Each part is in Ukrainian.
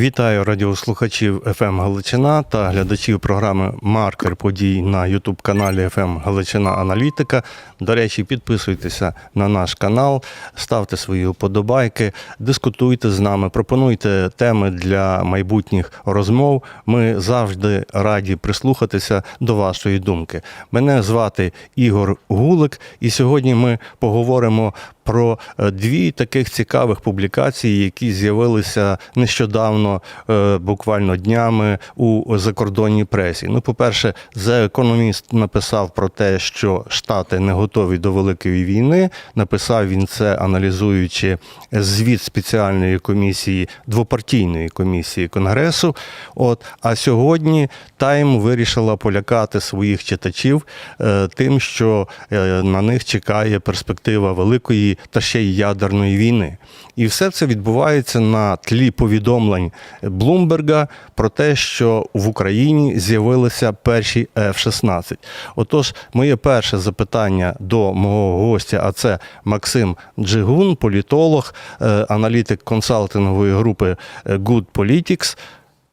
Вітаю радіослухачів ФМ Галичина та глядачів програми Маркер подій на Ютуб каналі ФМ Галичина Аналітика. До речі, підписуйтеся на наш канал, ставте свої вподобайки, дискутуйте з нами, пропонуйте теми для майбутніх розмов. Ми завжди раді прислухатися до вашої думки. Мене звати Ігор Гулик, і сьогодні ми поговоримо про е, дві таких цікавих публікації, які з'явилися нещодавно, е, буквально днями у закордонній пресі. Ну, по-перше, The Economist написав про те, що Штати не готові до великої війни. Написав він це, аналізуючи звіт спеціальної комісії, двопартійної комісії Конгресу. От а сьогодні Тайм вирішила полякати своїх читачів е, тим, що на них чекає перспектива великої та ще й ядерної війни. І все це відбувається на тлі повідомлень Блумберга про те, що в Україні з'явилися перші F-16. Отож, моє перше запитання до мого гостя, а це Максим Джигун, політолог, е, аналітик консалтингової групи е, Good Politics.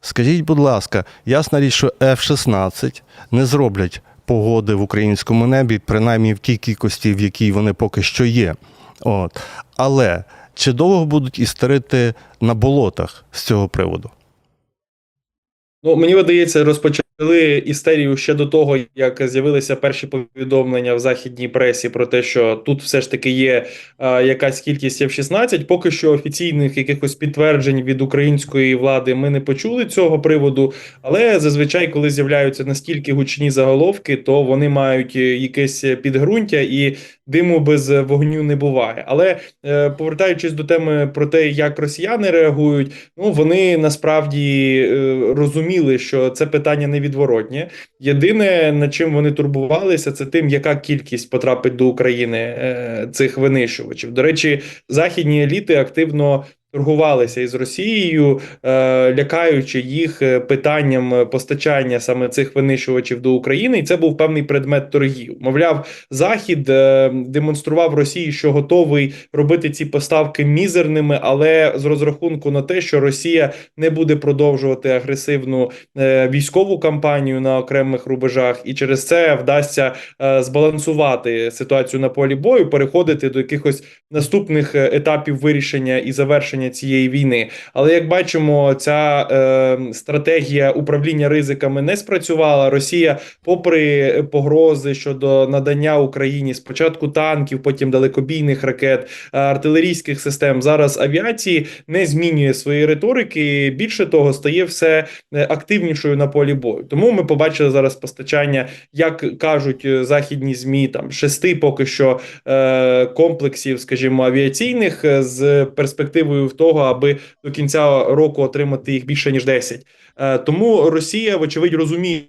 Скажіть, будь ласка, ясна річ, що F-16 не зроблять погоди в українському небі, принаймні в тій кількості, в якій вони поки що є. От. Але чи довго будуть істерити на болотах з цього приводу? Ну, мені видається, розпочали істерію ще до того, як з'явилися перші повідомлення в західній пресі про те, що тут все ж таки є а, якась кількість F-16. Поки що офіційних якихось підтверджень від української влади ми не почули цього приводу. Але зазвичай, коли з'являються настільки гучні заголовки, то вони мають е, якесь підґрунтя і диму без вогню не буває. Але е, повертаючись до теми про те, як росіяни реагують, ну вони насправді е, розуміли, що це питання невідворотнє. Єдине над чим вони турбувалися, це тим, яка кількість потрапить до України е, цих винищувачів. До речі, західні еліти активно. Торгувалися із Росією, е, лякаючи їх е, питанням постачання саме цих винищувачів до України, і це був певний предмет торгів. Мовляв, Захід е, демонстрував Росії, що готовий робити ці поставки мізерними, але з розрахунку на те, що Росія не буде продовжувати агресивну е, військову кампанію на окремих рубежах, і через це вдасться е, збалансувати ситуацію на полі бою, переходити до якихось наступних е, етапів вирішення і завершення цієї війни. Але як бачимо, ця е, стратегія управління ризиками не спрацювала. Росія, попри погрози щодо надання Україні спочатку танків, потім далекобійних ракет, е, артилерійських систем, зараз авіації не змінює свої риторики. Більше того, стає все е, активнішою на полі бою. Тому ми побачили зараз постачання, як кажуть е, західні змі, там шести поки що е, комплексів, скажімо, авіаційних з перспективою в того, аби до кінця року отримати їх більше ніж 10. Е, Тому Росія, вочевидь, розуміє.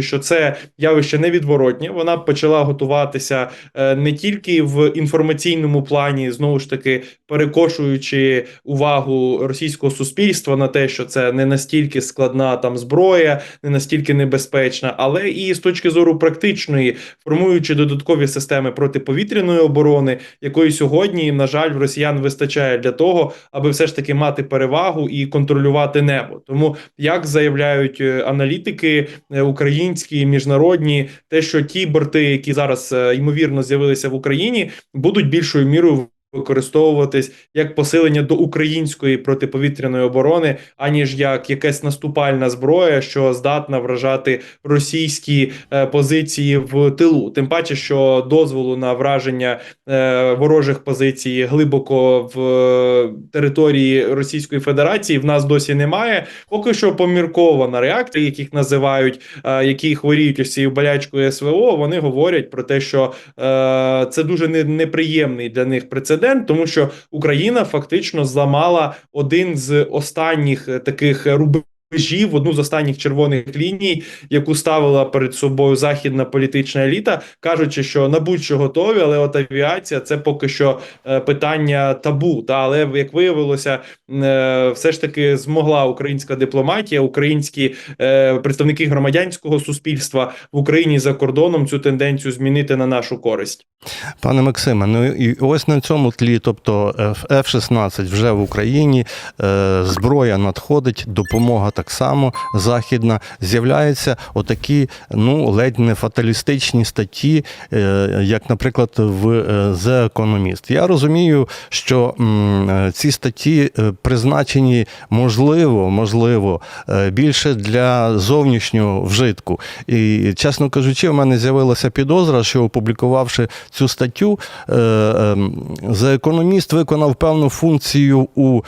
Що це явище невідворотнє, вона почала готуватися е, не тільки в інформаційному плані, знову ж таки перекошуючи увагу російського суспільства на те, що це не настільки складна там зброя, не настільки небезпечна, але і з точки зору практичної, формуючи додаткові системи протиповітряної оборони, якої сьогодні, на жаль, в росіян вистачає для того, аби все ж таки мати перевагу і контролювати небо. Тому як заявляють е, аналітики е, українські міжнародні, те, що ті борти, які зараз е, ймовірно з'явилися в Україні, будуть більшою мірою використовуватись як посилення до української протиповітряної оборони, аніж як якась наступальна зброя, що здатна вражати російські е, позиції в тилу. Тим паче, що дозволу на враження е, ворожих позицій глибоко в е, території Російської Федерації в нас досі немає. Поки що поміркована реакція, яких називають, е, які хворіють ось цією болячкою СВО. Вони говорять про те, що е, це дуже не- неприємний для них прецедент, тому що Україна фактично зламала один з останніх таких рубежів. Межі в одну з останніх червоних ліній, яку ставила перед собою західна політична еліта, кажучи, що на будь-що готові, але от авіація це поки що е, питання табу. Та але як виявилося, е, все ж таки змогла українська дипломатія, українські е, представники громадянського суспільства в Україні за кордоном цю тенденцію змінити на нашу користь. Пане Максиме, ну і ось на цьому тлі, тобто F-16 вже в Україні, зброя надходить, допомога так само західна. З'являються отакі, ну ледь не фаталістичні статті, е, як, наприклад, в е, The Economist. Я розумію, що е, ці статті призначені можливо, можливо, більше для зовнішнього вжитку. І, чесно кажучи, в мене з'явилася підозра, що опублікувавши цю статтю, ем, за економіст виконав певну функцію у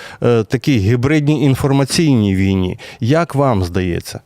такій гібридній інформаційній війні. Як вам здається?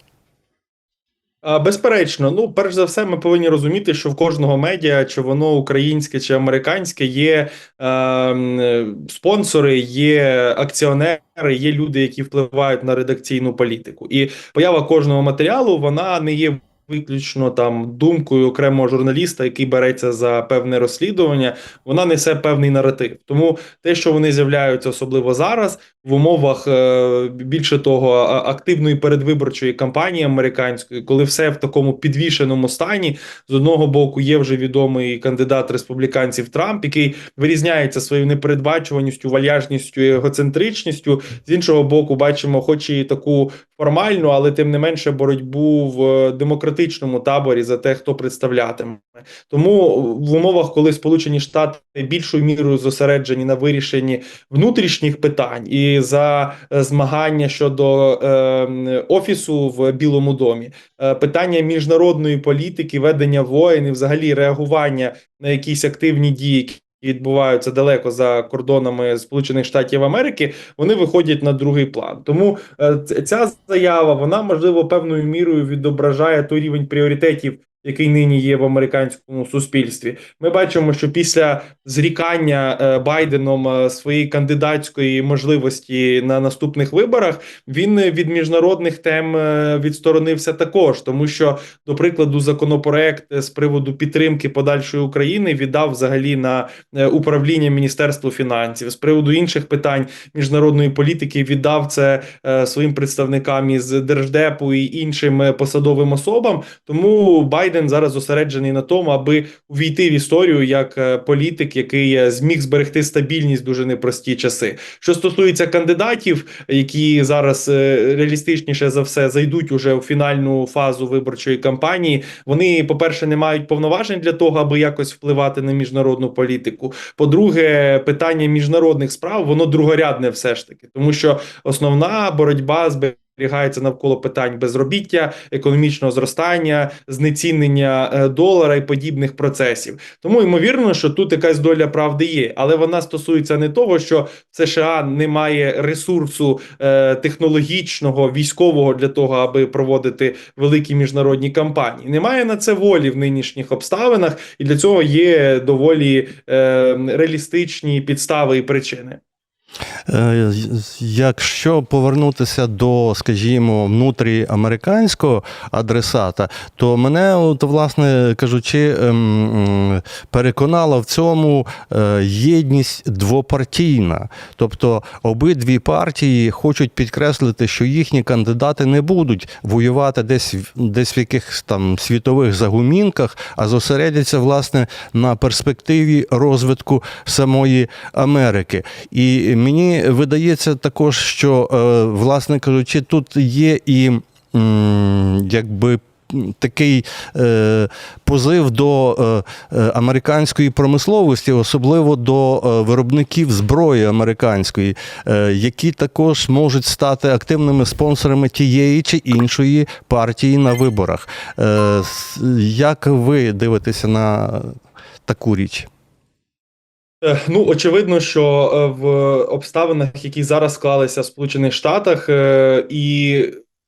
Безперечно, ну перш за все, ми повинні розуміти, що в кожного медіа, чи воно українське чи американське, є е, спонсори, є акціонери, є люди, які впливають на редакційну політику. І поява кожного матеріалу вона не є виключно там думкою окремого журналіста, який береться за певне розслідування. Вона несе певний наратив. Тому те, що вони з'являються, особливо зараз, в умовах е, більше того, активної передвиборчої кампанії американської, коли все в такому підвішеному стані, з одного боку є вже відомий кандидат республіканців Трамп, який вирізняється своєю непередбачуваністю, вальяжністю егоцентричністю. З іншого боку, бачимо, хоч і таку формальну, але тим не менше боротьбу в демократичному таборі за те, хто представлятиме. Тому в умовах, коли Сполучені Штати більшою мірою зосереджені на вирішенні внутрішніх питань і за е, змагання щодо е, офісу в Білому домі, е, питання міжнародної політики, ведення воєн і взагалі реагування на якісь активні дії. Відбуваються далеко за кордонами Сполучених Штатів Америки, вони виходять на другий план. Тому е, ця заява вона можливо певною мірою відображає той рівень пріоритетів, який нині є в американському суспільстві. Ми бачимо, що після зрікання е, Байденом е, своєї кандидатської можливості на наступних виборах він е, від міжнародних тем відсторонився також, тому що, до прикладу, законопроект з приводу підтримки подальшої України віддав взагалі на управління Міністерству фінансів. З приводу інших питань міжнародної політики віддав це своїм представникам із держдепу і іншим посадовим особам. Тому Байден зараз зосереджений на тому, аби увійти в історію як е, політик, який е, зміг зберегти стабільність дуже непрості часи. Що стосується кандидатів, які зараз е, реалістичніше за все зайдуть уже у фінальну фазу виборчої кампанії, вони, по-перше, не мають повноважень для того, аби якось впливати на міжнародну політику. По-друге, питання міжнародних справ воно другорядне, все ж таки, тому що основна боротьба зберігається навколо питань безробіття, економічного зростання, знецінення е, долара і подібних процесів. Тому ймовірно, що тут якась доля правди є, але вона стосується не того, що США немає ресурсу е, технологічного військового для того, аби проводити великі міжнародні кампанії. Немає на це волі в нинішніх обставинах, і для цього є доволі е, реалістичні підстави і причини. Е, Якщо повернутися до, скажімо, внутріамериканського адресата, то мене, от, власне кажучи, ем, переконала в цьому е, єдність двопартійна. Тобто обидві партії хочуть підкреслити, що їхні кандидати не будуть воювати десь, десь в якихось там світових загумінках, а зосередяться власне на перспективі розвитку самої Америки. І мені видається також, що, е, власне кажучи, тут є і якби. Такий е, позив до е, е, американської промисловості, особливо до е, виробників зброї американської, е, які також можуть стати активними спонсорами тієї чи іншої партії на виборах. Е, як ви дивитеся на таку річ? Е, Ну, очевидно, що е, в обставинах, які зараз склалися в Сполучених Штатах, е, і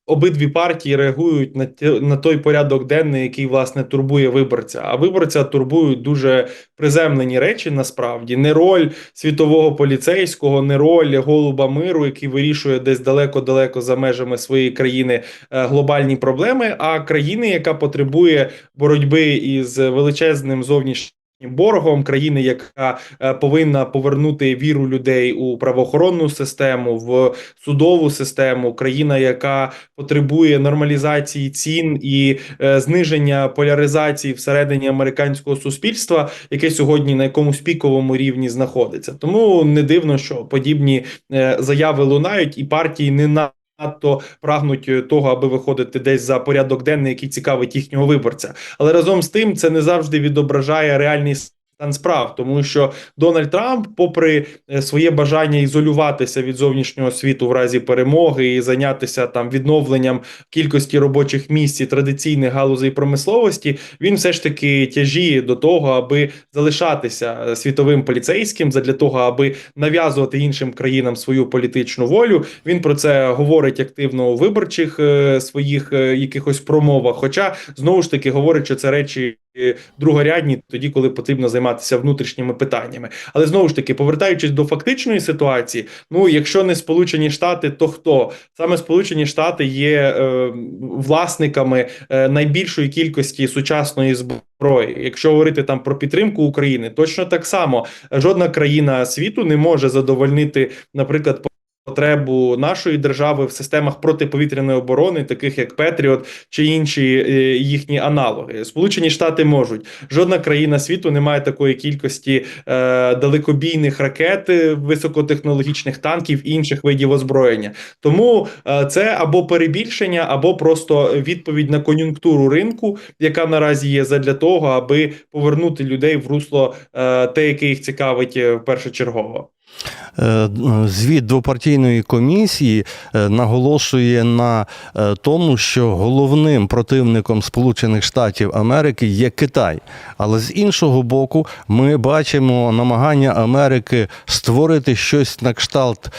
обидві партії реагують на на той порядок денний, який власне турбує виборця. А виборця турбують дуже приземлені речі. Насправді не роль світового поліцейського, не роль голуба миру, який вирішує десь далеко-далеко за межами своєї країни глобальні проблеми, а країни, яка потребує боротьби із величезним зовнішнім. Боргом країни, яка е, повинна повернути віру людей у правоохоронну систему, в судову систему, країна, яка потребує нормалізації цін і е, зниження поляризації всередині американського суспільства, яке сьогодні на якомусь піковому рівні знаходиться. Тому не дивно, що подібні е, заяви лунають, і партії не на. Надто прагнуть е, того, аби виходити десь за порядок денний, який цікавить їхнього виборця. Але разом з тим це не завжди відображає реальний стан справ, тому що Дональд Трамп, попри е, своє бажання ізолюватися від зовнішнього світу в разі перемоги і зайнятися там відновленням кількості робочих місць і традиційних галузей промисловості, він все ж таки тяжіє до того, аби залишатися е, світовим поліцейським, задля того, аби нав'язувати іншим країнам свою політичну волю. Він про це говорить активно у виборчих е, своїх якихось промовах. Хоча знову ж таки говорить, що це речі. Другорядні тоді, коли потрібно займатися внутрішніми питаннями, але знову ж таки, повертаючись до фактичної ситуації, ну якщо не Сполучені Штати, то хто? Саме Сполучені Штати є е, власниками е, найбільшої кількості сучасної зброї. Якщо говорити там про підтримку України, точно так само. Жодна країна світу не може задовольнити, наприклад, потребу нашої держави в системах протиповітряної оборони, таких як Петріот чи інші е, їхні аналоги. Сполучені Штати можуть. Жодна країна світу не має такої кількості е, далекобійних ракет, е, високотехнологічних танків і інших видів озброєння. Тому е, це або перебільшення, або просто відповідь на кон'юнктуру ринку, яка наразі є задля того, аби повернути людей в русло е, те, яке їх цікавить е, першочергово. Е, Звіт двопартійної комісії е, наголошує на е, тому, що головним противником Сполучених Штатів Америки є Китай. Але з іншого боку, ми бачимо намагання Америки створити щось на кшталт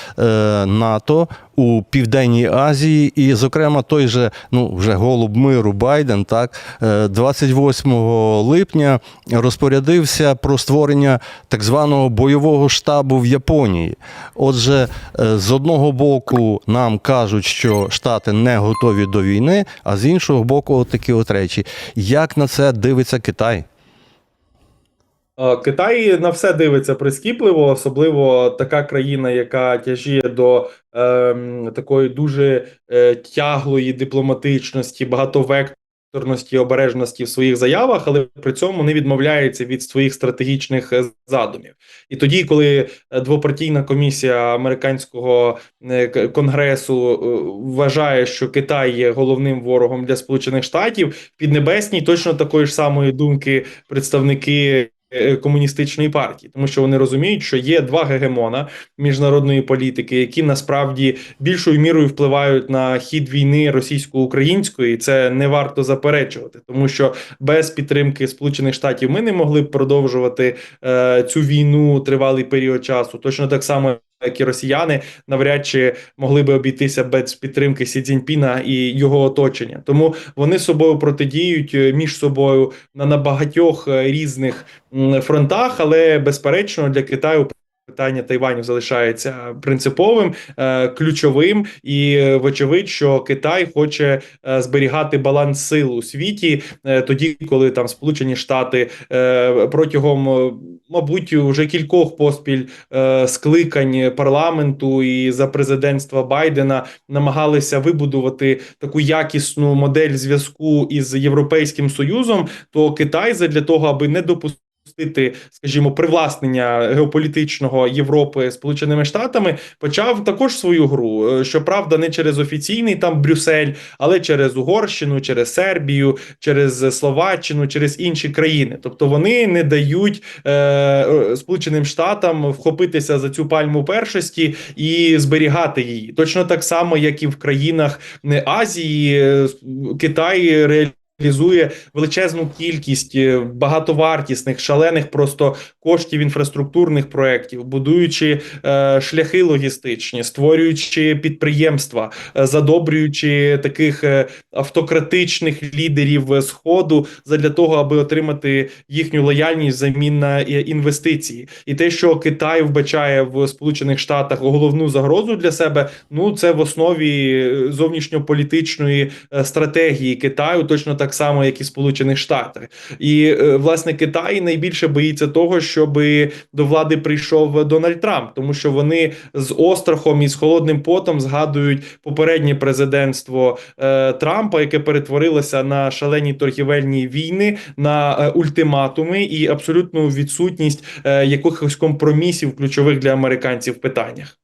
НАТО. У Південній Азії, і, зокрема, той же ну вже голуб миру Байден, так е, 28 липня розпорядився про створення так званого бойового штабу в Японії. Отже, е, з одного боку нам кажуть, що Штати не готові до війни, а з іншого боку, такі от речі. Як на це дивиться Китай? Е, Китай на все дивиться прискіпливо, особливо така країна, яка тяжіє до ем, такої дуже е, тяглої дипломатичності, багатовекторності, обережності в своїх заявах, але при цьому не відмовляється від своїх стратегічних е, задумів. І тоді, коли е, двопартійна комісія американського е, конгресу вважає, що Китай є головним ворогом для Сполучених Штатів, Піднебесній точно такої ж самої думки представники комуністичної партії, тому що вони розуміють, що є два гегемона міжнародної політики, які насправді більшою мірою впливають на хід війни російсько-української. і Це не варто заперечувати, тому що без підтримки Сполучених Штатів ми не могли б продовжувати е, цю війну тривалий період часу. Точно так само. Як і росіяни навряд чи могли би обійтися без підтримки Сі Цзіньпіна і його оточення, тому вони собою протидіють е, між собою на, на багатьох е, різних фронтах, але безперечно для Китаю питання Тайваню залишається принциповим, е, ключовим, і е, вочевидь, що Китай хоче е, зберігати баланс сил у світі, тоді, коли там Сполучені Штати протягом, мабуть, вже кількох поспіль скликань парламенту і за президентства Байдена намагалися вибудувати таку якісну модель зв'язку із Європейським Союзом, то Китай задля того, аби не допустити допустити, скажімо, привласнення геополітичного Європи Сполученими Штатами, почав також свою гру. Е, Щоправда, не через офіційний там Брюссель, але через Угорщину, через Сербію, через Словаччину, через інші країни. Тобто вони не дають е, е, Сполученим Штатам вхопитися за цю пальму першості і зберігати її. Точно так само, як і в країнах Азії, е, Китай реалізує реалізує величезну кількість е, багатовартісних, шалених просто коштів інфраструктурних проєктів, будуючи е, шляхи логістичні, створюючи підприємства, е, задобрюючи таких е, автократичних лідерів е, сходу задля того, аби отримати їхню лояльність замін на інвестиції, і те, що Китай вбачає в Сполучених Штатах головну загрозу для себе, ну це в основі зовнішньополітичної стратегії Китаю, точно так само, як і Сполучених Штатах. І е, власне Китай найбільше боїться того, щоб до влади прийшов Дональд Трамп, тому що вони з острахом і з холодним потом згадують попереднє президентство е, Трампа, яке перетворилося на шалені торгівельні війни, на е, ультиматуми і абсолютну відсутність е, якихось компромісів ключових для американців питаннях.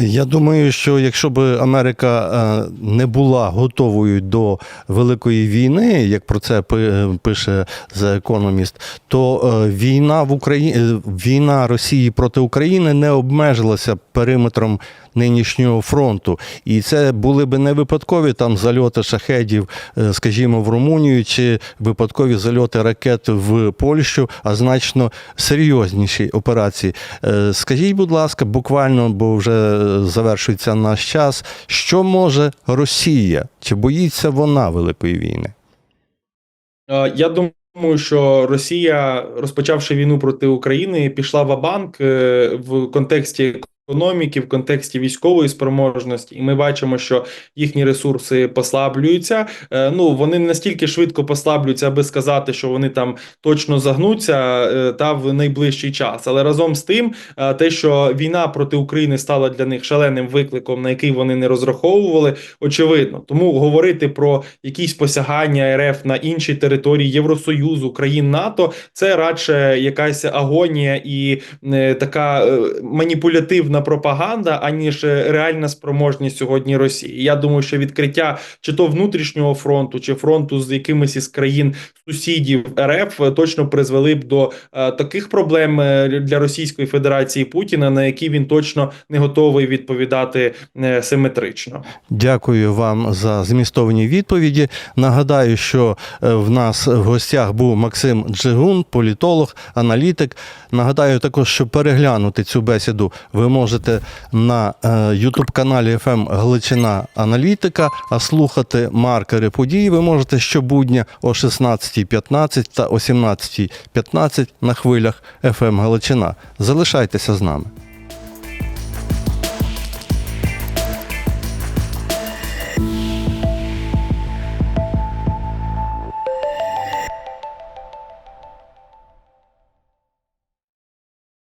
Я думаю, що якщо б Америка е, не була готовою до великої війни, як про це пи- пише The Economist, то е, війна в Україні війна Росії проти України не обмежилася периметром нинішнього фронту. І це були б не випадкові там зальоти шахедів, е, скажімо, в Румунію, чи випадкові зальоти ракет в Польщу, а значно серйозніші операції. Е, Скажіть, будь ласка, буквально, бо вже завершується наш час. Що може Росія? Чи боїться вона великої війни? Е, Я думаю, що Росія, розпочавши війну проти України, пішла в банк в контексті економіки, в контексті військової спроможності, і ми бачимо, що їхні ресурси послаблюються. Е, Ну вони не настільки швидко послаблюються, аби сказати, що вони там точно загнуться е, та в найближчий час. Але разом з тим, е, те, що війна проти України стала для них шаленим викликом, на який вони не розраховували, очевидно. Тому говорити про якісь посягання РФ на інші території Євросоюзу, країн НАТО, це радше якась агонія і е, така е, маніпулятивна пропаганда, аніж е, реальна спроможність сьогодні Росії. Я думаю, що відкриття чи то внутрішнього фронту, чи фронту з якимись із країн сусідів РФ е, точно призвели б до е, таких проблем для Російської Федерації Путіна, на які він точно не готовий відповідати симетрично. Дякую вам за змістовні відповіді. Нагадаю, що в нас в гостях був Максим Джигун, політолог, аналітик. Нагадаю також, що переглянути цю бесіду ви можете на youtube каналі FM Галичина Аналітика, а слухати маркери подій ви можете щобудня о 16.15 та о 17.15 на хвилях FM Галичина. Залишайтеся з нами.